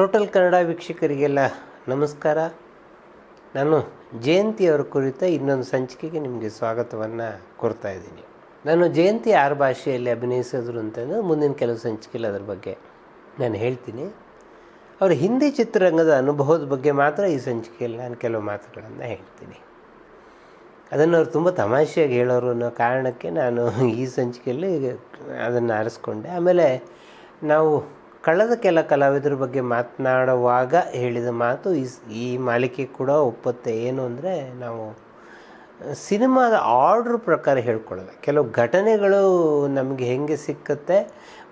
Total Kannada ವೀಕ್ಷಕರಿಗೆಲ್ಲ ನಮಸ್ಕಾರ. ನಾನು ಜಯಂತಿಯವರ ಕುರಿತ ಇನ್ನೊಂದು ಸಂಚಿಕೆಗೆ ನಿಮಗೆ ಸ್ವಾಗತವನ್ನು ಕೊಡ್ತಾ ಇದ್ದೀನಿ. ನಾನು ಜಯಂತಿ ಆರು ಭಾಷೆಯಲ್ಲಿ ಅಭಿನಯಿಸಿದ್ರು ಅಂತಂದರೆ ಮುಂದಿನ ಕೆಲವು ಸಂಚಿಕೆಯಲ್ಲಿ ಅದರ ಬಗ್ಗೆ ನಾನು ಹೇಳ್ತೀನಿ. ಅವರ ಹಿಂದಿ ಚಿತ್ರರಂಗದ ಅನುಭವದ ಬಗ್ಗೆ ಮಾತ್ರ ಈ ಸಂಚಿಕೆಯಲ್ಲಿ ನಾನು ಕೆಲವು ಮಾತುಗಳನ್ನು ಹೇಳ್ತೀನಿ. ಅದನ್ನು ಅವ್ರು ತುಂಬ ತಮಾಷೆಯಾಗಿ ಹೇಳೋರು ಅನ್ನೋ ಕಾರಣಕ್ಕೆ ನಾನು ಈ ಸಂಚಿಕೆಯಲ್ಲಿ ಅದನ್ನು ಆರಿಸ್ಕೊಂಡೆ. ಆಮೇಲೆ ನಾವು ಕಳೆದ ಕೆಲ ಕಲಾವಿದರ ಬಗ್ಗೆ ಮಾತನಾಡುವಾಗ ಹೇಳಿದ ಮಾತು ಈ ಮಾಲಿಕೆ ಕೂಡ ಒಪ್ಪುತ್ತೆ. ಏನು ಅಂದರೆ ನಾವು, ಸಿನಿಮಾದ ಆರ್ಡ್ರ್ ಪ್ರಕಾರ ಹೇಳ್ಕೊಳ್ಳೋಲ್ಲ ಕೆಲವು ಘಟನೆಗಳು ನಮಗೆ ಹೆಂಗೆ ಸಿಕ್ಕತ್ತೆ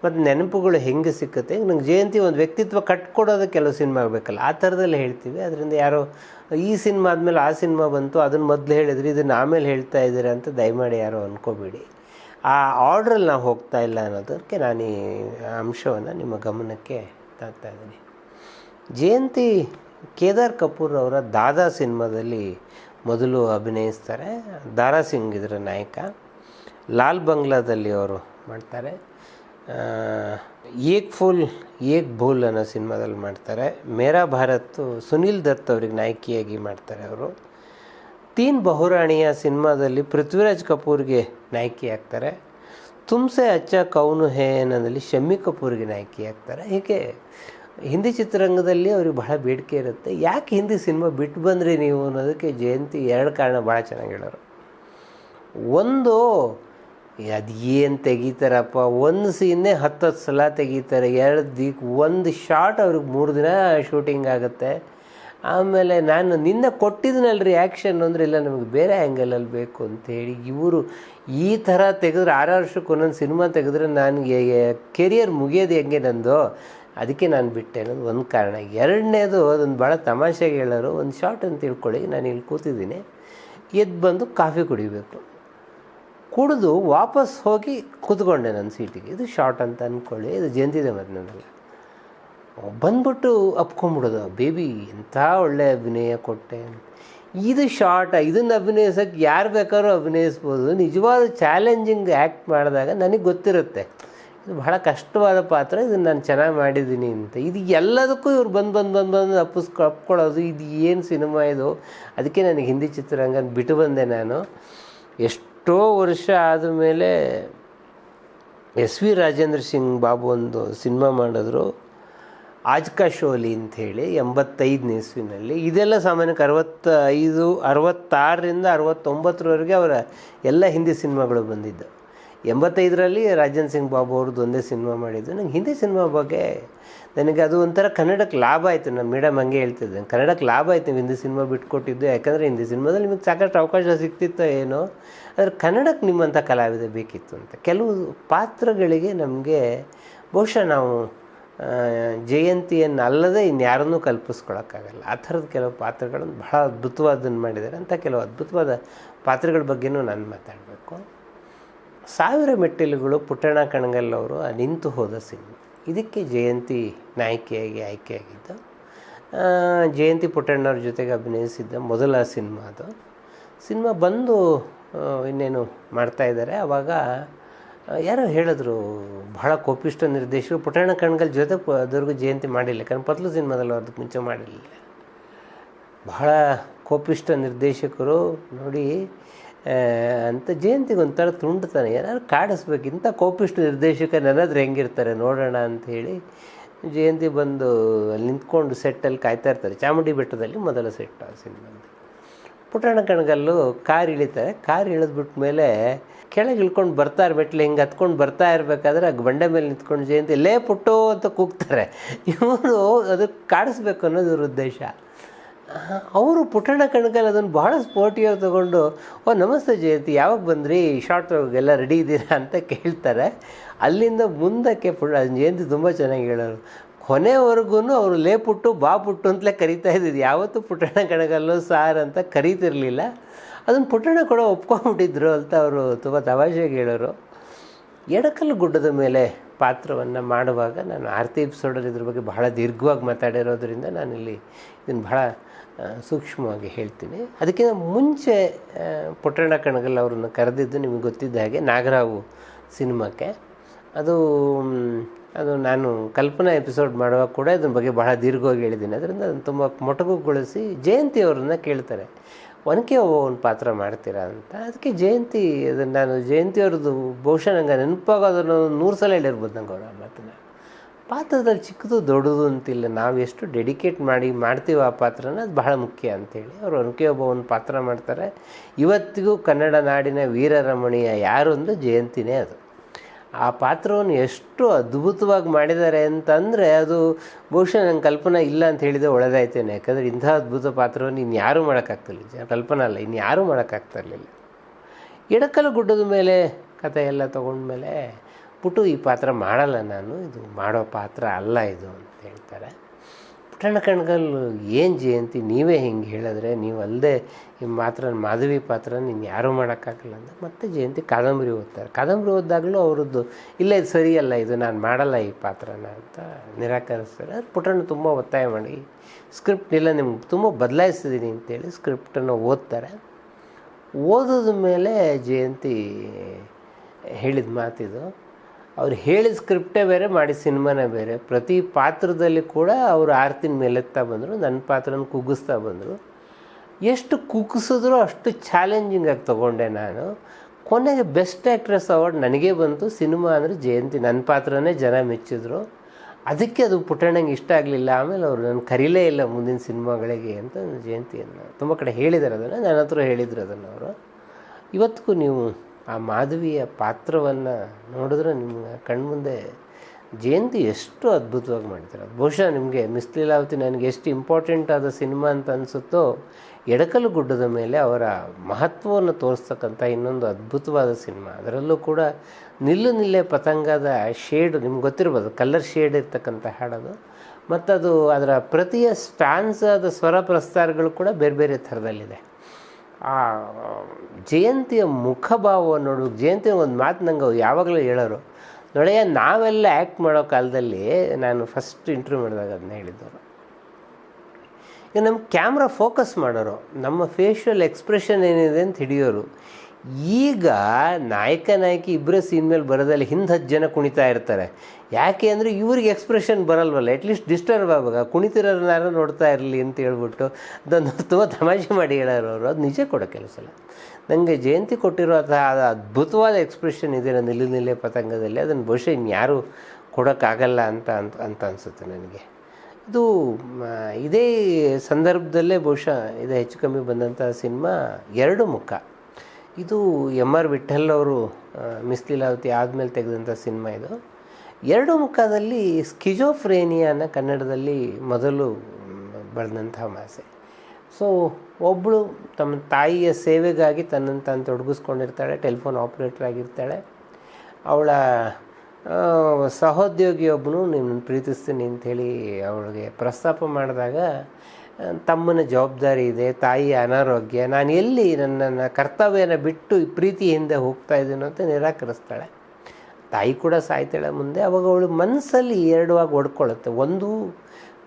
ಮತ್ತು ನೆನಪುಗಳು ಹೆಂಗೆ ಸಿಕ್ಕತ್ತೆ. ನಂಗೆ ಜಯಂತಿ ಒಂದು ವ್ಯಕ್ತಿತ್ವ ಕಟ್ಕೊಡೋದು ಕೆಲವು ಸಿನಿಮಾ ಆಗಬೇಕಲ್ಲ, ಆ ಥರದಲ್ಲಿ ಹೇಳ್ತೀವಿ. ಅದರಿಂದ ಯಾರೋ ಈ ಸಿನಿಮಾ ಆದಮೇಲೆ ಆ ಸಿನಿಮಾ ಬಂತು, ಅದನ್ನು ಮೊದಲು ಹೇಳಿದ್ರಿ ಇದನ್ನು ಆಮೇಲೆ ಹೇಳ್ತಾ ಇದ್ದೀರಾ ಅಂತ ದಯಮಾಡಿ ಯಾರೋ ಅಂದ್ಕೋಬೇಡಿ ಆ ಆರ್ಡ್ರಲ್ಲಿ ನಾವು ಹೋಗ್ತಾ ಇಲ್ಲ ಅನ್ನೋದಕ್ಕೆ ನಾನು ಈ ಅಂಶವನ್ನು ನಿಮ್ಮ ಗಮನಕ್ಕೆ ತರ್ತಾ ಇದ್ದೀನಿ. ಜಯಂತಿ ಕೇದಾರ್ ಕಪೂರ್ ಅವರ ದಾದಾ ಸಿನಿಮಾದಲ್ಲಿ ಮೊದಲು ಅಭಿನಯಿಸ್ತಾರೆ. ದಾರಾ ಸಿಂಗ್ ಇದರ ನಾಯಕ. ಲಾಲ್ ಬಂಗ್ಲಾದಲ್ಲಿ ಅವರು ಮಾಡ್ತಾರೆ. ಏಕ್ ಫುಲ್, ಏಕ್ ಭೂಲ್ ಅನ್ನೋ ಸಿನಿಮಾದಲ್ಲಿ ಮಾಡ್ತಾರೆ. ಮೇರಾ ಭಾರತ್, ಸುನೀಲ್ ದತ್ ಅವ್ರಿಗೆ ನಾಯಕಿಯಾಗಿ ಮಾಡ್ತಾರೆ ಅವರು. ತೀನ್ ಬಹುರಾಣಿಯ ಸಿನಿಮಾದಲ್ಲಿ ಪೃಥ್ವಿರಾಜ್ ಕಪೂರ್ಗೆ ನಾಯಕಿ ಆಗ್ತಾರೆ. ತುಮ್ಸೆ ಅಚ್ಚ ಕೌನು ಹೇ ಅನ್ನೋದಲ್ಲಿ ಶಮ್ಮಿ ಕಪೂರ್ಗೆ ನಾಯಕಿ ಆಗ್ತಾರೆ. ಹೀಗೆ ಹಿಂದಿ ಚಿತ್ರರಂಗದಲ್ಲಿ ಅವ್ರಿಗೆ ಬಹಳ ಬೇಡಿಕೆ ಇರುತ್ತೆ. ಯಾಕೆ ಹಿಂದಿ ಸಿನಿಮಾ ಬಿಟ್ಟು ಬಂದ್ರಿ ನೀವು ಅನ್ನೋದಕ್ಕೆ ಜಯಂತಿ ಎರಡು ಕಾರಣ ಭಾಳ ಚೆನ್ನಾಗಿ ಹೇಳೋರು. ಒಂದು, ಅದು ಏನು ತೆಗೀತಾರಪ್ಪ? ಒಂದು ಸೀನ್ನೇ ಹತ್ತತ್ತು ಸಲ ತೆಗೀತಾರೆ. ಎರಡು ದಿಕ್, ಒಂದು ಶಾರ್ಟ್ ಅವ್ರಿಗೆ ಮೂರು ದಿನ ಶೂಟಿಂಗ್ ಆಗುತ್ತೆ. ಆಮೇಲೆ ನಾನು ನಿನ್ನ ಕೊಟ್ಟಿದ್ದೀನಲ್ರಿ ರಿಯಾಕ್ಷನ್ ಅಂದರೆ ಇಲ್ಲ, ನಮಗೆ ಬೇರೆ ಆ್ಯಂಗಲಲ್ಲಿ ಬೇಕು ಅಂತೇಳಿ ಇವರು ಈ ಥರ ತೆಗೆದ್ರೆ ಆರು ವರ್ಷಕ್ಕೆ ಒಂದೊಂದು ಸಿನಿಮಾ ತೆಗೆದ್ರೆ ನನಗೆ ಕೆರಿಯರ್ ಮುಗಿಯೋದು ಹೆಂಗೆ ನಂದು? ಅದಕ್ಕೆ ನಾನು ಬಿಟ್ಟೆ ಅನ್ನೋದು ಒಂದು ಕಾರಣ. ಎರಡನೇದು ಅದೊಂದು ಭಾಳ ತಮಾಷೆಗೆ ಹೇಳೋರು, ಒಂದು ಶಾರ್ಟ್ ಅಂತ ತಿಳ್ಕೊಳ್ಳಿ, ನಾನು ಇಲ್ಲಿ ಕೂತಿದ್ದೀನಿ. ಎದ್ದು ಬಂದು ಕಾಫಿ ಕುಡಿಬೇಕು. ಕುಡಿದು ವಾಪಸ್ ಹೋಗಿ ಕೂತ್ಕೊಂಡೆ ನನ್ನ ಸೀಟಿಗೆ ಇದು ಶಾರ್ಟ್ ಅಂತ ಅಂದ್ಕೊಳ್ಳಿ ಇದು ಜಂತಿದೆ ಮತ್ತು ನನ್ನೆಲ್ಲ. ಬಂದ್ಬಿಟ್ಟು ಅಪ್ಕೊಂಬಿಡೋದು ಬೇಬಿ, ಎಂಥ ಒಳ್ಳೆ ಅಭಿನಯ ಕೊಟ್ಟೆ. ಇದು ಶಾರ್ಟ ಇದನ್ನು ಅಭಿನಯಿಸೋಕ್ಕೆ ಯಾರು ಬೇಕಾದ್ರೂ ಅಭಿನಯಿಸ್ಬೋದು. ನಿಜವಾದ ಚಾಲೆಂಜಿಂಗ್ ಆ್ಯಕ್ಟ್ ಮಾಡಿದಾಗ ನನಗೆ ಗೊತ್ತಿರುತ್ತೆ. ಇದು ಬಹಳ ಕಷ್ಟವಾದ ಪಾತ್ರ, ಇದನ್ನು ನಾನು ಚೆನ್ನಾಗಿ ಮಾಡಿದ್ದೀನಿ ಅಂತ. ಇದು ಎಲ್ಲದಕ್ಕೂ ಇವ್ರು ಬಂದು ಬಂದು ಬಂದು ಬಂದು ಅಪ್ಪಿಸ್ಕೊ ಅಪ್ಕೊಳ್ಳೋದು. ಇದು ಏನು ಸಿನಿಮಾ ಇದು? ಅದಕ್ಕೆ ನನಗೆ ಹಿಂದಿ ಚಿತ್ರರಂಗ ಬಿಟ್ಟು ಬಂದೆ ನಾನು. ಎಷ್ಟೋ ವರ್ಷ ಆದಮೇಲೆ ಎಸ್ ವಿ ರಾಜೇಂದ್ರ ಸಿಂಗ್ ಬಾಬು ಒಂದು ಸಿನಿಮಾ ಮಾಡಿದ್ರು. ಆಜ್ಕಾ ಶೋಲಿ ಅಂಥೇಳಿ ಎಂಬತ್ತೈದನೇ ಇಸ್ವಿನಲ್ಲಿ. ಇದೆಲ್ಲ ಸಾಮಾನ್ಯಕ್ಕೆ ಅರವತ್ತೈದು, ಅರವತ್ತಾರರಿಂದ ಅರವತ್ತೊಂಬತ್ತರವರೆಗೆ ಅವರ ಎಲ್ಲ ಹಿಂದಿ ಸಿನಿಮಾಗಳು ಬಂದಿದ್ದು. ಎಂಬತ್ತೈದರಲ್ಲಿ ರಾಜನ್ ಸಿಂಗ್ ಬಾಬು ಅವ್ರದ್ದು ಒಂದೇ ಸಿನಿಮಾ ಮಾಡಿದ್ದು. ನಂಗೆ ಹಿಂದಿ ಸಿನಿಮಾ ಬಗ್ಗೆ ನನಗೆ ಅದು ಒಂಥರ ಕನ್ನಡಕ್ಕೆ ಲಾಭ ಆಯಿತು. ನಮ್ಮ ಮೇಡಮ್ ಹಂಗೆ ಹೇಳ್ತಿದ್ದೆ ಕನ್ನಡಕ್ಕೆ ಲಾಭ ಆಯಿತು ಹಿಂದಿ ಸಿನಿಮಾ ಬಿಟ್ಕೊಟ್ಟಿದ್ದು. ಯಾಕಂದರೆ ಹಿಂದಿ ಸಿನಿಮಾದಲ್ಲಿ ನಿಮಗೆ ಸಾಕಷ್ಟು ಅವಕಾಶ ಸಿಗ್ತಿತ್ತೋ ಏನೋ. ಆದರೆ ಕನ್ನಡಕ್ಕೆ ನಿಮ್ಮಂಥ ಕಲಾವಿದ ಬೇಕಿತ್ತು ಅಂತ. ಕೆಲವು ಪಾತ್ರಗಳಿಗೆ ನಮಗೆ ಬಹುಶಃ ನಾವು ಆ, ಜಯಂತಿಯನ್ನು ಅಲ್ಲದೆ ಇನ್ಯಾರನ್ನೂ ಕಲ್ಪಿಸ್ಕೊಳಕ್ಕಾಗಲ್ಲ. ಆ ಥರದ ಕೆಲವು ಪಾತ್ರಗಳನ್ನು ಬಹಳ ಅದ್ಭುತವಾದನ್ನು ಮಾಡಿದ್ದಾರೆ ಅಂಥ ಕೆಲವು ಅದ್ಭುತವಾದ ಪಾತ್ರಗಳ ಬಗ್ಗೆನೂ ನಾನು ಮಾತಾಡಬೇಕು. ಸಾವಿರ ಮೆಟ್ಟಿಲುಗಳು ಪುಟ್ಟಣ ಕಣಗಲ್ ಅವರು ನಿಂತು ಹೋದ ಸಿನಿಮಾ. ಇದಕ್ಕೆ ಜಯಂತಿ ನಾಯಕಿಯಾಗಿ ಆಯ್ಕೆಯಾಗಿದ್ದು ಜಯಂತಿ ಪುಟ್ಟಣ್ಣವ್ರ ಜೊತೆಗೆ ಅಭಿನಯಿಸಿದ್ದ ಮೊದಲ ಸಿನಿಮಾ ಅದು. ಸಿನಿಮಾ ಬಂದು ಇನ್ನೇನು ಮಾಡ್ತಾ ಇದ್ದಾರೆ ಆವಾಗ ಯಾರೋ ಹೇಳಿದ್ರು, ಬಹಳ ಕೋಪಿಷ್ಟ ನಿರ್ದೇಶಕರು ಪುಟಾಣ ಕಣ್ಗಲ್ ಜೊತೆ ದುರ್ಗ ಜಯಂತಿ ಮಾಡಿಲ್ಲ, ಯಾಕಂದ್ರೆ ಪತ್ಲು ಸಿನಿಮಾದಲ್ಲಿ ಅದಕ್ಕೆ ಮುಂಚೆ ಮಾಡಿರಲಿಲ್ಲ. ಬಹಳ ಕೋಪಿಷ್ಟ ನಿರ್ದೇಶಕರು ನೋಡಿ ಅಂತ ಜಯಂತಿಗೆ ಒಂಥರ ತುಂಡ್ತಾನೆ ಏನಾದ್ರು ಕಾಡಿಸ್ಬೇಕು, ಇಂಥ ಕೋಪಿಷ್ಟ ನಿರ್ದೇಶಕ ನನ್ನದ್ರೆ ಹೆಂಗಿರ್ತಾರೆ ನೋಡೋಣ ಅಂತ ಹೇಳಿ, ಜಯಂತಿ ಬಂದು ಅಲ್ಲಿ ನಿಂತ್ಕೊಂಡು ಸೆಟ್ಟಲ್ಲಿ ಕಾಯ್ತಾ ಇರ್ತಾರೆ. ಚಾಮುಂಡಿ ಬೆಟ್ಟದಲ್ಲಿ ಮೊದಲ ಸೆಟ್ ಆ ಸಿನಿಮಾದ ಪುಟ್ಟಣ್ಣ ಕಣಗಲ್ಲು ಕಾರ್ ಇಳಿತಾರೆ ಕಾರ್ ಇಳಿದ್ಬಿಟ್ಟ ಮೇಲೆ ಕೆಳಗೆ ಇಳ್ಕೊಂಡು ಬರ್ತಾ ಇರ್ಬೇಕಲ್ಲ, ಹಿಂಗೆ ಹತ್ಕೊಂಡು ಬರ್ತಾ ಇರಬೇಕಾದ್ರೆ ಆ ಬಂಡೆ ಮೇಲೆ ನಿಂತ್ಕೊಂಡು ಜಯಂತಿ, ಲೇ ಪುಟ್ಟು ಅಂತ ಕೂಗ್ತಾರೆ. ಇವರು ಅದು ಕಾಡಿಸ್ಬೇಕು ಅನ್ನೋದು ಇವ್ರ ಉದ್ದೇಶ. ಅವರು ಪುಟ್ಟಣ್ಣ ಕಣಕಲ್ಲಿ ಅದನ್ನು ಭಾಳ ಸ್ಪೋರ್ಟಿಯಾಗಿ ತೊಗೊಂಡು, ಓ, ನಮಸ್ತೆ ಜಯಂತಿ, ಯಾವಾಗ ಬಂದ್ರಿ? ಶಾರ್ಟ್ ಎಲ್ಲ ರೆಡಿ ಇದ್ದೀರಾ? ಅಂತ ಕೇಳ್ತಾರೆ. ಅಲ್ಲಿಂದ ಮುಂದಕ್ಕೆ ಪುಟ್ಟ ಜಯಂತಿ ತುಂಬ ಚೆನ್ನಾಗಿ ಹೇಳೋರು. ಕೊನೆವರೆಗೂ ಅವರು ಲೇ ಪುಟ್ಟು, ಬಾ ಪುಟ್ಟು ಅಂತಲೇ ಕರಿತಾ ಇದ್ದಿದ್ದು. ಯಾವತ್ತೂ ಪುಟ್ಟಣ ಕಣಗಲ್ಲು ಸಾರ್ ಅಂತ ಕರೀತಿರಲಿಲ್ಲ. ಅದನ್ನು ಪುಟ್ಟಣ ಕೂಡ ಒಪ್ಕೊಂಡ್ಬಿಟ್ಟಿದ್ರು ಅಂತ ಅವರು ತುಂಬ ತಮಾಷೆಗೆ ಹೇಳೋರು. ಎಡಕಲ್ಲು ಗುಡ್ಡದ ಮೇಲೆ ಪಾತ್ರವನ್ನು ಮಾಡುವಾಗ ನಾನು ಆರತಿ ಎಪಿಸೋಡಲ್ಲಿ ಇದ್ರ ಬಗ್ಗೆ ಬಹಳ ದೀರ್ಘವಾಗಿ ಮಾತಾಡಿರೋದ್ರಿಂದ ನಾನಿಲ್ಲಿ ಇದನ್ನು ಬಹಳ ಸೂಕ್ಷ್ಮವಾಗಿ ಹೇಳ್ತೀನಿ. ಅದಕ್ಕಿಂತ ಮುಂಚೆ ಪುಟ್ಟಣ ಕಣಗಲ್ ಅವರನ್ನು ಕರೆದಿದ್ದು ನಿಮಗೆ ಗೊತ್ತಿದ್ದ ಹಾಗೆ ನಾಗರಾವು ಸಿನಿಮಾಕ್ಕೆ. ಅದು ಅದು ನಾನು ಕಲ್ಪನಾ ಎಪಿಸೋಡ್ ಮಾಡುವಾಗ ಕೂಡ ಇದ್ರ ಬಗ್ಗೆ ಬಹಳ ದೀರ್ಘವಾಗಿ ಹೇಳಿದ್ದೀನಿ. ಅದರಿಂದ ಅದನ್ನು ತುಂಬ ಮೊಟಕುಗೊಳಿಸಿ ಜಯಂತಿ ಅವ್ರನ್ನ ಕೇಳ್ತಾರೆ. ಒನಕೆ ಒಂದು ಪಾತ್ರ ಮಾಡ್ತೀರಾ ಅಂತ. ಅದಕ್ಕೆ ಜಯಂತಿ ಅದನ್ನು ನಾನು ಜಯಂತಿ ಅವ್ರದ್ದು ಬಹುಶಃ ನಂಗೆ ನೆನಪಾಗೋದನ್ನು ನೂರು ಸಲ ಹೇಳಿರ್ಬೋದು ನಂಗೆ ಅವರ ಮಾತನ್ನು. ಪಾತ್ರದಲ್ಲಿ ಚಿಕ್ಕದು ದೊಡ್ಡದು ಅಂತಿಲ್ಲ. ನಾವು ಎಷ್ಟು ಡೆಡಿಕೇಟ್ ಮಾಡಿ ಮಾಡ್ತೀವಿ ಆ ಪಾತ್ರನ ಅದು ಬಹಳ ಮುಖ್ಯ ಅಂತೇಳಿ ಅವರು ಒನಕೆ ಒಬ್ಬ ಒಂದು ಪಾತ್ರ ಮಾಡ್ತಾರೆ. ಇವತ್ತಿಗೂ ಕನ್ನಡ ನಾಡಿನ ವೀರರಮಣೀಯ ಯಾರು ಅಂದರೆ ಜಯಂತಿನೇ ಅದು. ಆ ಪಾತ್ರವನ್ನು ಎಷ್ಟು ಅದ್ಭುತವಾಗಿ ಮಾಡಿದ್ದಾರೆ ಅಂತಂದರೆ ಅದು ಬಹುಶಃ ನಂಗೆ ಕಲ್ಪನಾ ಇಲ್ಲ ಅಂತ ಹೇಳಿದೆ ಒಳ್ಳೆದಾಯ್ತೇನೆ ಯಾಕಂದರೆ ಇಂಥ ಅದ್ಭುತ ಪಾತ್ರವನ್ನು ಇನ್ಯಾರೂ ಮಾಡೋಕ್ಕಾಗ್ತಿರ್ಲಿಲ್ಲ. ಕಲ್ಪನಾ ಅಲ್ಲ ಇನ್ಯಾರೂ ಮಾಡೋಕ್ಕಾಗ್ತಾ ಇರಲಿಲ್ಲ ಎಡಕಲು ಗುಡ್ಡದ ಮೇಲೆ ಕತೆ ಎಲ್ಲ ತೊಗೊಂಡ್ಮೇಲೆ ಪುಟು ಈ ಪಾತ್ರ ಮಾಡಲ್ಲ ನಾನು, ಇದು ಮಾಡೋ ಪಾತ್ರ ಅಲ್ಲ ಇದು ಅಂತ ಹೇಳ್ತಾರೆ. ಪುಟ್ಟಣ್ಣ ಕಣ್ಗಲ್ಲು ಏನು ಜಯಂತಿ? ನೀವೇ ಹಿಂಗೆ ಹೇಳಿದ್ರೆ ನೀವು ಅಲ್ಲದೆ ಈ ಮಾತ್ರ ಮಾಧವಿ ಪಾತ್ರ ನೀನು ಯಾರೂ ಮಾಡೋಕ್ಕಾಗಲ್ಲ ಅಂತ ಮತ್ತೆ ಜಯಂತಿ ಕಾದಂಬರಿ ಓದ್ತಾರೆ. ಕಾದಂಬರಿ ಓದಿದಾಗಲೂ ಅವರದ್ದು, ಇಲ್ಲ, ಇದು ಸರಿಯಲ್ಲ ಇದು ನಾನು ಮಾಡಲ್ಲ ಈ ಪಾತ್ರನ ಅಂತ ನಿರಾಕರಿಸ್ತಾರೆ. ಅದು ಪುಟ್ಟಣ್ಣ ತುಂಬ ಒತ್ತಾಯ ಮಾಡಿ, ಸ್ಕ್ರಿಪ್ಟ್ ಇಲ್ಲ ನಿಮ್ಗೆ ತುಂಬ ಬದಲಾಯಿಸಿದ್ದೀನಿ ಅಂತೇಳಿ ಸ್ಕ್ರಿಪ್ಟನ್ನು ಓದ್ತಾರೆ. ಓದೋದ ಮೇಲೆ ಜಯಂತಿ ಹೇಳಿದ ಮಾತಿದು. ಅವ್ರು ಹೇಳಿದ ಸ್ಕ್ರಿಪ್ಟೇ ಬೇರೆ ಮಾಡಿ ಸಿನಿಮಾನೇ ಬೇರೆ. ಪ್ರತಿ ಪಾತ್ರದಲ್ಲಿ ಕೂಡ ಅವರು ಆರ್ತಿನ ಮೇಲೆತ್ತಾ ಬಂದರು, ನನ್ನ ಪಾತ್ರನ ಕುಗ್ಗಿಸ್ತಾ ಬಂದರು. ಎಷ್ಟು ಕುಗ್ಗಿಸಿದ್ರು ಅಷ್ಟು ಚಾಲೆಂಜಿಂಗ್ ಆಗಿ ತೊಗೊಂಡೆ ನಾನು. ಕೊನೆಗೆ ಬೆಸ್ಟ್ ಆ್ಯಕ್ಟ್ರೆಸ್ ಅವಾರ್ಡ್ ನನಗೇ ಬಂತು. ಸಿನಿಮಾ ಅಂದರೆ ಜಯಂತಿ, ನನ್ನ ಪಾತ್ರನೇ ಜನ ಮೆಚ್ಚಿದ್ರು. ಅದಕ್ಕೆ ಅದು ಪುಟ್ಟಣ್ಣಂಗೆ ಇಷ್ಟ ಆಗಲಿಲ್ಲ. ಆಮೇಲೆ ಅವರು ನಾನು ಕರೀಲೇ ಇಲ್ಲ ಮುಂದಿನ ಸಿನಿಮಾಗಳಿಗೆ ಅಂತ ಜಯಂತಿಯನ್ನು. ತುಂಬ ಕಡೆ ಹೇಳಿದ್ದಾರೆ ಅದನ್ನು. ನನ್ನ ಹತ್ರ ಹೇಳಿದ್ರು ಅದನ್ನು ಅವರು. ಇವತ್ತಿಗೂ ನೀವು ಆ ಮಾಧವಿಯ ಪಾತ್ರವನ್ನು ನೋಡಿದ್ರೆ ನಿಮ್ಮ ಕಣ್ಮುಂದೆ ಜಯಂತಿ ಎಷ್ಟು ಅದ್ಭುತವಾಗಿ ಮಾಡ್ತಾರೆ ಬಹುಶಃ ನಿಮಗೆ ಮಿಸ್ ಲೀಲಾವತಿ ನನಗೆ ಎಷ್ಟು ಇಂಪಾರ್ಟೆಂಟ್ ಆದ ಸಿನಿಮಾ ಅಂತ ಅನಿಸುತ್ತೋ ಎಡಕಲು ಗುಡ್ಡದ ಮೇಲೆ ಅವರ ಮಹತ್ವವನ್ನು ತೋರಿಸ್ತಕ್ಕಂಥ ಇನ್ನೊಂದು ಅದ್ಭುತವಾದ ಸಿನಿಮಾ. ಅದರಲ್ಲೂ ಕೂಡ ನಿಲ್ಲು ನಿಲ್ಲೆ ಪತಂಗದ ಶೇಡ್ ನಿಮ್ಗೆ ಗೊತ್ತಿರ್ಬೋದು ಕಲರ್ ಶೇಡ್ ಇರ್ತಕ್ಕಂಥ ಹಾಡೋದು. ಮತ್ತು ಅದು ಅದರ ಪ್ರತಿಯ ಸ್ಟ್ಯಾನ್ಸಾದ ಸ್ವರ ಪ್ರಸ್ತಾರಗಳು ಕೂಡ ಬೇರೆ ಬೇರೆ ಥರದಲ್ಲಿದೆ. ಆ ಜಯಂತಿಯ ಮುಖಭಾವವನ್ನು ನೋಡು ಜಯಂತಿ ಒಂದು ಮಾತು ನಂಗೆ ಯಾವಾಗಲೂ ಹೇಳೋರು. ನೋಡೆಯ ನಾವೆಲ್ಲ ಆ್ಯಕ್ಟ್ ಮಾಡೋ ಕಾಲದಲ್ಲಿ ನಾನು ಫಸ್ಟ್ ಇಂಟರ್ವ್ಯೂ ಮಾಡಿದಾಗ ಅದನ್ನ ಹೇಳಿದ್ದವರು ಈಗ ನಮ್ಮ ಕ್ಯಾಮ್ರಾ ಫೋಕಸ್ ಮಾಡೋರು, ನಮ್ಮ ಫೇಶಿಯಲ್ ಎಕ್ಸ್ಪ್ರೆಷನ್ ಏನಿದೆ ಅಂತ ಹಿಡಿಯೋರು. ಈಗ ನಾಯಕ ನಾಯಕಿ ಇಬ್ಬರೇ ಸೀನ್ ಮೇಲೆ ಬರೋದಲ್ಲಿ ಹಿಂದೆ ಹತ್ತು ಜನ ಕುಣಿತಾ ಇರ್ತಾರೆ. ಯಾಕೆ ಅಂದರೆ ಇವ್ರಿಗೆ ಎಕ್ಸ್ಪ್ರೆಷನ್ ಬರಲ್ವಲ್ಲ ಅಟ್ಲೀಸ್ಟ್ ಡಿಸ್ಟರ್ಬ್ ಆಗುವಾಗ ಕುಣಿತಿರೋರನ್ನಾರು ನೋಡ್ತಾ ಇರಲಿ ಅಂತ ಹೇಳ್ಬಿಟ್ಟು ಅದನ್ನು ತುಂಬ ತಮಾಷೆ ಮಾಡಿ ಹೇಳೋರು ಅವರು. ಅದು ನಿಜ ಕೊಡೋ ಕೆಲಸ ನನಗೆ ಜಯಂತಿ ಕೊಟ್ಟಿರೋ ಅಥವಾ ಅದು ಅದ್ಭುತವಾದ ಎಕ್ಸ್ಪ್ರೆಷನ್ ಇದೆ ನನ್ನ ನಿಲ್ಲು ನಿಲ್ಲೆ ಪತಂಗದಲ್ಲಿ. ಅದನ್ನು ಬಹುಶಃ ಇನ್ಯಾರೂ ಕೊಡೋಕ್ಕಾಗಲ್ಲ ಅಂತ ಅಂತ ಅಂತ ಅನಿಸುತ್ತೆ ನನಗೆ. ಇದು ಇದೇ ಸಂದರ್ಭದಲ್ಲೇ ಬಹುಶಃ, ಇದು ಹೆಚ್ಚು ಕಮ್ಮಿ ಬಂದಂಥ ಸಿನಿಮಾ ಎರಡು ಮುಖ. ಇದು ಎಂ ಆರ್ ವಿಠಲ್ ಅವರು ಮಿಸ್ ಲೀಲಾವತಿ ಆದಮೇಲೆ ತೆಗೆದಂಥ ಸಿನಿಮಾ ಇದು. ಎರಡು ಮುಖದಲ್ಲಿ ಸ್ಕಿಜೋಫ್ರೇನಿಯಾನ ಕನ್ನಡದಲ್ಲಿ ಮೊದಲು ಬರೆದಂಥ ಮಾಸೆ. ಸೊ ಒಬ್ಬಳು ತಮ್ಮ ತಾಯಿಯ ಸೇವೆಗಾಗಿ ತನ್ನ ತಾನು ತೊಡಗಿಸ್ಕೊಂಡಿರ್ತಾಳೆ, ಟೆಲಿಫೋನ್ ಆಪ್ರೇಟರ್ ಆಗಿರ್ತಾಳೆ. ಅವಳ ಸಹೋದ್ಯೋಗಿಯೊಬ್ಬನು ನಿಮ್ಮನ್ನು ಪ್ರೀತಿಸ್ತೀನಿ ಅಂಥೇಳಿ ಅವಳಿಗೆ ಪ್ರಸ್ತಾಪ ಮಾಡಿದಾಗ ತಮ್ಮನ ಜವಾಬ್ದಾರಿ ಇದೆ, ತಾಯಿಯ ಅನಾರೋಗ್ಯ, ನಾನು ಎಲ್ಲಿ ನನ್ನನ್ನು ಕರ್ತವ್ಯನ ಬಿಟ್ಟು ಪ್ರೀತಿಯಿಂದ ಹೋಗ್ತಾ ಇದ್ದೀನೋ ಅಂತ ನಿರಾಕರಿಸ್ತಾಳೆ. ತಾಯಿ ಕೂಡ ಸಾಯ್ತಾಳೆ ಮುಂದೆ. ಅವಾಗ ಅವಳು ಮನಸ್ಸಲ್ಲಿ ಎರಡುವಾಗಿ ಒಡ್ಕೊಳ್ಳುತ್ತೆ ಒಂದು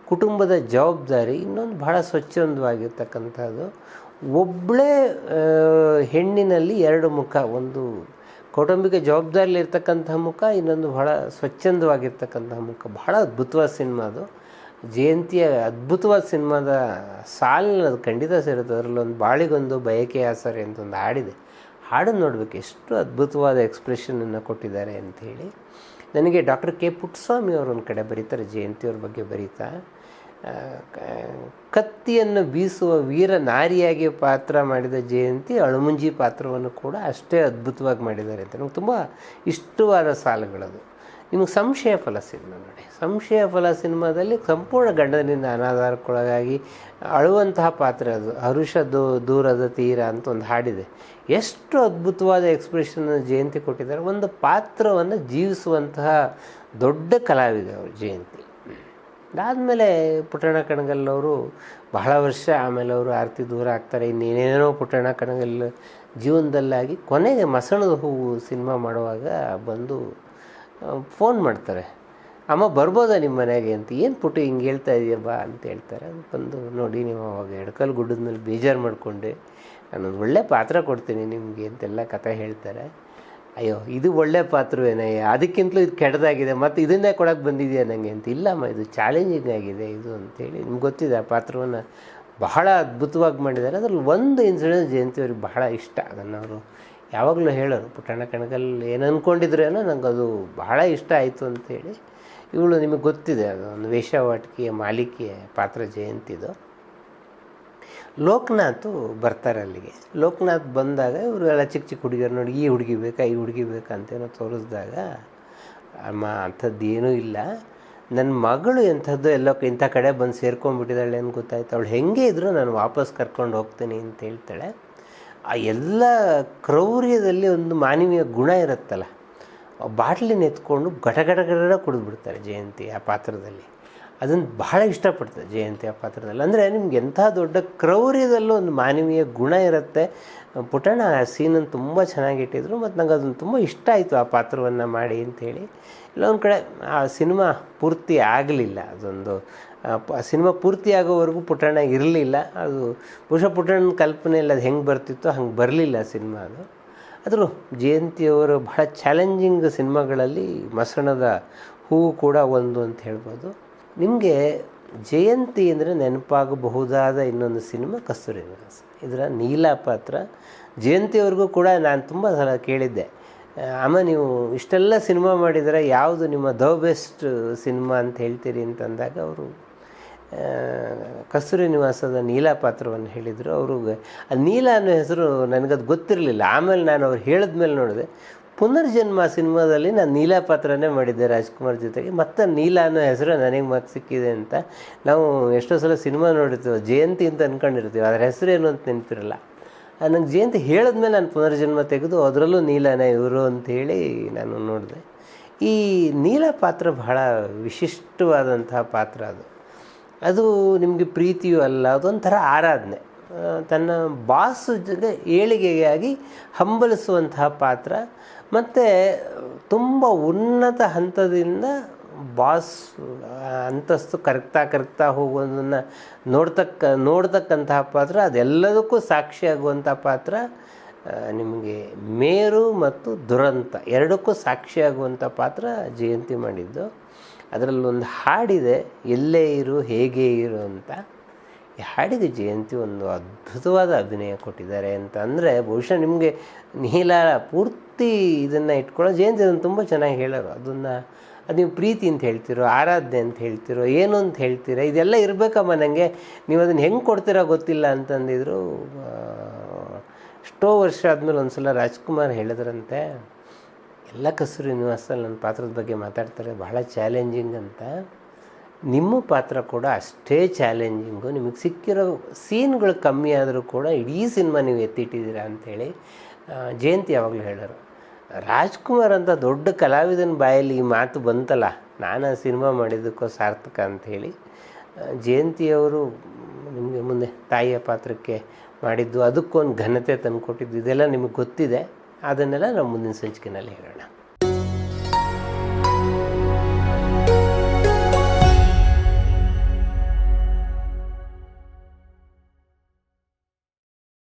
ಕುಟುಂಬದ ಜವಾಬ್ದಾರಿ, ಇನ್ನೊಂದು ಬಹಳ ಸ್ವಚ್ಛಂದವಾಗಿರ್ತಕ್ಕಂಥದ್ದು. ಒಬ್ಬಳೇ ಹೆಣ್ಣಿನಲ್ಲಿ ಎರಡು ಮುಖ. ಒಂದು ಕೌಟುಂಬಿಕ ಜವಾಬ್ದಾರಿಲಿರ್ತಕ್ಕಂಥ ಮುಖ, ಇನ್ನೊಂದು ಬಹಳ ಸ್ವಚ್ಛಂದವಾಗಿರ್ತಕ್ಕಂಥ ಮುಖ. ಬಹಳ ಅದ್ಭುತವಾದ ಸಿನಿಮಾ ಅದು. ಜಯಂತಿಯ ಅದ್ಭುತವಾದ ಸಿನಿಮಾದ ಸಾಲಿನ ಅದು ಖಂಡಿತ ಸೇರುತ್ತೆ. ಅದರಲ್ಲಿ ಒಂದು ಬಾಳಿಗೊಂದು ಬಯಕೆ ಆಸರೆ ಅಂತ ಒಂದು ಹಾಡಿದೆ. ಹಾಡನ್ನು ನೋಡಬೇಕು. ಎಷ್ಟು ಅದ್ಭುತವಾದ ಎಕ್ಸ್ಪ್ರೆಷನನ್ನು ಕೊಟ್ಟಿದ್ದಾರೆ ಅಂಥೇಳಿ ನನಗೆ ಡಾಕ್ಟರ್ ಕೆ ಪುಟ್ಟಸ್ವಾಮಿ ಅವರು ಒಂದು ಕಡೆ ಬರೀತಾರೆ ಜಯಂತಿಯವ್ರ ಬಗ್ಗೆ ಬರೀತಾ. ಕತ್ತಿಯನ್ನು ಬೀಸುವ ವೀರ ನಾರಿಯಾಗಿ ಪಾತ್ರ ಮಾಡಿದ ಜಯಂತಿ ಅಳುಮುಂಜಿ ಪಾತ್ರವನ್ನು ಕೂಡ ಅಷ್ಟೇ ಅದ್ಭುತವಾಗಿ ಮಾಡಿದ್ದಾರೆ ಅಂತ. ನನಗೆ ತುಂಬ ಇಷ್ಟವಾದ ಸಾಲುಗಳದು. ನಿಮಗೆ ಸಂಶಯ ಫಲ ಸಿನಿಮಾ ನೋಡಿ. ಸಂಶಯ ಫಲ ಸಿನಿಮಾದಲ್ಲಿ ಸಂಪೂರ್ಣ ಗಂಡನಿಂದ ಅನಾಧಾರಕ್ಕೊಳಗಾಗಿ ಅಳುವಂತಹ ಪಾತ್ರ ಅದು. ಹರುಷ ದೂ, ದೂರದ ತೀರ ಅಂತ ಒಂದು ಹಾಡಿದೆ. ಎಷ್ಟು ಅದ್ಭುತವಾದ ಎಕ್ಸ್ಪ್ರೆಷನ್ ಜಯಂತಿ ಕೊಟ್ಟಿದ್ದಾರೆ. ಒಂದು ಪಾತ್ರವನ್ನು ಜೀವಿಸುವಂತಹ ದೊಡ್ಡ ಕಲಾವಿದೆ ಅವರು ಜಯಂತಿ. ಅದಾದಮೇಲೆ ಪುಟ್ಟಣ ಕಣಗಲ್ಲವರು ಬಹಳ ವರ್ಷ ಆಮೇಲೆ ಅವರು ಆರತಿ ದೂರ ಆಗ್ತಾರೆ. ಇನ್ನೇನೇನೋ ಪುಟ್ಟಣ ಕಣಗಲ್ ಜೀವನದಲ್ಲಾಗಿ ಕೊನೆಗೆ ಮಸಣದ ಹೂವು ಸಿನಿಮಾ ಮಾಡುವಾಗ ಬಂದು ಫೋನ್ ಮಾಡ್ತಾರೆ. ಅಮ್ಮ ಬರ್ಬೋದಾ ನಿಮ್ಮ ಮನೆಗೆ ಅಂತ, ಏನು ಪುಟ್ಟು ಹಿಂಗೆ ಹೇಳ್ತಾ ಇದೆಯಾ ಬಾ ಅಂತ ಹೇಳ್ತಾರೆ. ಬಂದು ನೋಡಿ ನೀವು ಅವಾಗ ಎಡಕಲ್ ಗುಡ್ಡದ ಮೇಲೆ ಬೇಜಾರು ಮಾಡಿಕೊಂಡೆ. ನಾನೊಂದು ಒಳ್ಳೆ ಪಾತ್ರ ಕೊಡ್ತೀನಿ ನಿಮಗೆ ಅಂತೆಲ್ಲ ಕಥೆ ಹೇಳ್ತಾರೆ. ಅಯ್ಯೋ, ಇದು ಒಳ್ಳೆ ಪಾತ್ರವೇನಯ್ಯ? ಅದಕ್ಕಿಂತಲೂ ಇದು ಕೆಟ್ಟದಾಗಿದೆ. ಮತ್ತು ಇದನ್ನೇ ಕೊಡೋಕೆ ಬಂದಿದೆಯಾ ನನಗೆ ಅಂತ. ಇಲ್ಲಮ್ಮ, ಇದು ಚಾಲೆಂಜಿಂಗ್ ಆಗಿದೆ ಇದು ಅಂತೇಳಿ ನಿಮ್ಗೆ ಗೊತ್ತಿದೆ, ಆ ಪಾತ್ರವನ್ನು ಬಹಳ ಅದ್ಭುತವಾಗಿ ಮಾಡಿದ್ದಾರೆ. ಅದರಲ್ಲಿ ಒಂದು ಇನ್ಸಿಡೆಂಟ್ ಜಯಂತಿ ಅವ್ರಿಗೆ ಬಹಳ ಇಷ್ಟ. ಅದನ್ನು ಅವರು ಯಾವಾಗಲೂ ಹೇಳೋರು ಪುಟ್ಟಣ್ಣ ಕಣಕಲ್ಲಿ ಏನು ಅಂದ್ಕೊಂಡಿದ್ರೇನೋ ನಂಗೆ ಅದು ಬಹಳ ಇಷ್ಟ ಆಯಿತು ಅಂತೇಳಿ ಇವಳು ನಿಮಗೆ ಗೊತ್ತಿದೆ ಅದು, ಒಂದು ವೇಷವಾಟಿಕೆಯ ಮಾಲಿಕೆಯ ಪಾತ್ರ ಜಯಂತಿದು ಲೋಕನಾಥು ಬರ್ತಾರೆ ಅಲ್ಲಿಗೆ. ಲೋಕನಾಥ್ ಬಂದಾಗ ಇವರು ಎಲ್ಲ ಚಿಕ್ಕ ಚಿಕ್ಕ ಹುಡುಗಿಯರು ನೋಡಿ, ಈ ಹುಡುಗಿ ಬೇಕಾ, ಈ ಹುಡುಗಿ ಬೇಕಾ ಅಂತೇನೋ ತೋರಿಸಿದಾಗ, ಅಮ್ಮ, ಅಂಥದ್ದು ಏನೂ ಇಲ್ಲ. ನನ್ನ ಮಗಳು ಎಂಥದ್ದು ಎಲ್ಲೋ ಇಂಥ ಕಡೆ ಬಂದು ಸೇರ್ಕೊಂಡ್ಬಿಟ್ಟಿದ್ದಾಳೆ ಅಂತ ಗೊತ್ತಾಯ್ತು. ಅವಳು ಹೆಂಗೆ ಇದ್ದರೂ ನಾನು ವಾಪಸ್ ಕರ್ಕೊಂಡು ಹೋಗ್ತೀನಿ ಅಂತ ಹೇಳ್ತಾಳೆ. ಆ ಎಲ್ಲ ಕ್ರೌರ್ಯದಲ್ಲಿ ಒಂದು ಮಾನವೀಯ ಗುಣ ಇರುತ್ತಲ್ಲ ಬಾಟ್ಲಿನ ಎತ್ಕೊಂಡು ಗಟ ಗಟ ಕುಡಿದ್ಬಿಡ್ತಾರೆ ಜಯಂತಿ ಆ ಪಾತ್ರದಲ್ಲಿ. ಅದನ್ನು ಬಹಳ ಇಷ್ಟಪಡ್ತಾರೆ ಜಯಂತಿ ಆ ಪಾತ್ರದಲ್ಲಿ. ಅಂದರೆ ನಿಮ್ಗೆ ಎಂಥ ದೊಡ್ಡ ಕ್ರೌರ್ಯದಲ್ಲೂ ಒಂದು ಮಾನವೀಯ ಗುಣ ಇರುತ್ತೆ. ಪುಟಣ ಆ ಸೀನನ್ನು ತುಂಬ ಚೆನ್ನಾಗಿ ಇಟ್ಟಿದ್ರು ಮತ್ತು ನಂಗೆ ಅದನ್ನು ತುಂಬ ಇಷ್ಟ ಆಯಿತು ಆ ಪಾತ್ರವನ್ನು ಮಾಡಿ ಅಂಥೇಳಿ. ಇಲ್ಲೊಂದು ಕಡೆ ಆ ಸಿನಿಮಾ ಪೂರ್ತಿ ಆಗಲಿಲ್ಲ ಅದೊಂದು ಸಿನಿಮಾ ಪೂರ್ತಿ ಆಗೋವರೆಗೂ ಪುಟಣ್ಣ ಇರಲಿಲ್ಲ. ಅದು ಬಹುಶಃ ಕಲ್ಪನೆ ಕಲ್ಪನೆಯಲ್ಲಿ ಅದು ಹೆಂಗೆ ಬರ್ತಿತ್ತೋ ಹಂಗೆ ಬರಲಿಲ್ಲ ಸಿನಿಮಾ ಅದು. ಆದರೂ ಜಯಂತಿಯವರು ಬಹಳ ಚಾಲೆಂಜಿಂಗ್ ಸಿನಿಮಾಗಳಲ್ಲಿ ಮಸಣದ ಹೂವು ಕೂಡ ಒಂದು ಅಂತ ಹೇಳ್ಬೋದು. ನಿಮಗೆ ಜಯಂತಿ ಅಂದರೆ ನೆನಪಾಗಬಹುದಾದ ಇನ್ನೊಂದು ಸಿನಿಮಾ ಕಸ್ತೂರಿ ನಿವಾಸ ಇದರ ನೀಲಾ ಪಾತ್ರ. ಜಯಂತಿಯವ್ರಿಗೂ ಕೂಡ ನಾನು ತುಂಬ ಸಲ ಕೇಳಿದ್ದೆ. ಅಮ್ಮ ನೀವು ಇಷ್ಟೆಲ್ಲ ಸಿನಿಮಾ ಮಾಡಿದರೆ ಯಾವುದು ನಿಮ್ಮ ದ ಬೆಸ್ಟ್ ಸಿನಿಮಾ ಅಂತ ಹೇಳ್ತೀರಿ ಅಂತಂದಾಗ ಅವರು ಕಸ್ತೂರಿ ನಿವಾಸದ ನೀಲಾ ಪಾತ್ರವನ್ನು ಹೇಳಿದರು. ಅವರು ಆ ನೀಲಾ ಅನ್ನೋ ಹೆಸರು ನನಗದು ಗೊತ್ತಿರಲಿಲ್ಲ. ಆಮೇಲೆ ನಾನು ಅವ್ರು ಹೇಳಿದ ಮೇಲೆ ನೋಡಿದೆ, ಪುನರ್ಜನ್ಮ ಸಿನಿಮಾದಲ್ಲಿ ನಾನು ನೀಲಾ ಪಾತ್ರನೇ ಮಾಡಿದ್ದೆ ರಾಜ್ಕುಮಾರ್ ಜೊತೆಗೆ. ಮತ್ತೆ ನೀಲ ಅನ್ನೋ ಹೆಸರು ನನಗೆ ಮತ್ತೆ ಸಿಕ್ಕಿದೆ ಅಂತ. ನಾವು ಎಷ್ಟೋ ಸಲ ಸಿನಿಮಾ ನೋಡಿರ್ತೀವಿ, ಜಯಂತಿ ಅಂತ ಅಂದ್ಕೊಂಡಿರ್ತೀವಿ ಅದರ ಹೆಸರು ಏನು ಅಂತ ನೆನಪಿರಲ್ಲ. ನನಗೆ ಜಯಂತಿ ಹೇಳಿದ್ಮೇಲೆ ನಾನು ಪುನರ್ಜನ್ಮ ತೆಗೆದು ಅದರಲ್ಲೂ ನೀಲನೇ ಇವರು ಹೇಳಿ ನಾನು ನೋಡಿದೆ. ಈ ನೀಲ ಪಾತ್ರ ಬಹಳ ವಿಶಿಷ್ಟವಾದಂತಹ ಪಾತ್ರ ಅದು. ಅದು ನಿಮಗೆ ಪ್ರೀತಿಯೂ ಅಲ್ಲ, ಅದೊಂಥರ ಆರಾಧನೆ. ತನ್ನ ಬಾಸ್ ಜೊತೆ ಏಳಿಗೆಯಾಗಿ ಹಂಬಲಿಸುವಂತಹ ಪಾತ್ರ. ಮತ್ತು ತುಂಬ ಉನ್ನತ ಹಂತದಿಂದ ಬಾಸ್ ಅಂತಸ್ತು ಕರಗ್ತಾ ಕರಗ್ತಾ ಹೋಗೋದನ್ನು ನೋಡ್ತಕ್ಕ, ನೋಡ್ತಕ್ಕಂತಹ ಪಾತ್ರ. ಅದೆಲ್ಲದಕ್ಕೂ ಸಾಕ್ಷಿಯಾಗುವಂಥ ಪಾತ್ರ ನಿಮಗೆ ಮೇರು ಮತ್ತು ದುರಂತ, ಎರಡಕ್ಕೂ ಸಾಕ್ಷಿಯಾಗುವಂಥ ಪಾತ್ರ ಜಯಂತಿ ಮಾಡಿದ್ದು. ಅದರಲ್ಲೊಂದು ಹಾಡಿದೆ, ಎಲ್ಲೇ ಇರು, ಹೇಗೆ ಇರು ಅಂತ. ಈ ಹಾಡಿಗೆ ಜಯಂತಿ ಒಂದು ಅದ್ಭುತವಾದ ಅಭಿನಯ ಕೊಟ್ಟಿದ್ದಾರೆ ಅಂತ ಅಂದರೆ, ಬಹುಶಃ ನಿಮಗೆ ನೀಲ ಪೂರ್ತಿ ಇದನ್ನು ಇಟ್ಕೊಳ್ಳೋ ಜಯಂತಿ ಅದನ್ನು ತುಂಬ ಚೆನ್ನಾಗಿ ಹೇಳೋರು. ಅದನ್ನು ಅದು ನೀವು ಪ್ರೀತಿ ಅಂತ ಹೇಳ್ತಿರೋ, ಆರಾಧ್ಯ ಅಂತ ಹೇಳ್ತಿರೋ, ಏನು ಅಂತ ಹೇಳ್ತೀರಾ, ಇದೆಲ್ಲ ಇರಬೇಕಮ್ಮ ನನಗೆ ನೀವು ಅದನ್ನು ಹೆಂಗೆ ಕೊಡ್ತೀರಾ ಗೊತ್ತಿಲ್ಲ ಅಂತಂದಿದ್ರು ಎಷ್ಟೋ ವರ್ಷ ಆದಮೇಲೆ ಒಂದು ಸಲ ರಾಜ್ಕುಮಾರ್ ಹೇಳಿದ್ರಂತೆ. ಎಲ್ಲ ಕಸೂರಿ ನಿವಾಸದಲ್ಲಿ ನನ್ನ ಪಾತ್ರದ ಬಗ್ಗೆ ಮಾತಾಡ್ತಾರೆ, ಬಹಳ ಚಾಲೆಂಜಿಂಗ್ ಅಂತ. ನಿಮ್ಮ ಪಾತ್ರ ಕೂಡ ಅಷ್ಟೇ ಚಾಲೆಂಜಿಂಗು ನಿಮಗೆ ಸಿಕ್ಕಿರೋ ಸೀನ್ಗಳು ಕಮ್ಮಿ ಆದರೂ ಕೂಡ ಇಡೀ ಸಿನಿಮಾ ನೀವು ಎತ್ತಿಟ್ಟಿದ್ದೀರಾ ಅಂಥೇಳಿ ಜಯಂತಿ ಯಾವಾಗಲೂ ಹೇಳೋರು. ರಾಜ್ಕುಮಾರ್ ಅಂತ ದೊಡ್ಡ ಕಲಾವಿದನ ಬಾಯಲ್ಲಿ ಈ ಮಾತು ಬಂತಲ್ಲ, ನಾನು ಆ ಸಿನಿಮಾ ಮಾಡಿದ್ದಕ್ಕೋ ಸಾರ್ಥಕ ಅಂಥೇಳಿ ಜಯಂತಿಯವರು ನಿಮಗೆ ಮುಂದೆ ತಾಯಿಯ ಪಾತ್ರಕ್ಕೆ ಮಾಡಿದ್ದು, ಅದಕ್ಕೊಂದು ಘನತೆ ತಂದುಕೊಟ್ಟಿದ್ದು, ಇದೆಲ್ಲ ನಿಮಗೆ ಗೊತ್ತಿದೆ. ಅದನ್ನೆಲ್ಲ ನಾವು ಮುಂದಿನ ಸಂಚಿಕೆಯಲ್ಲಿ ಹೇಳೋಣ.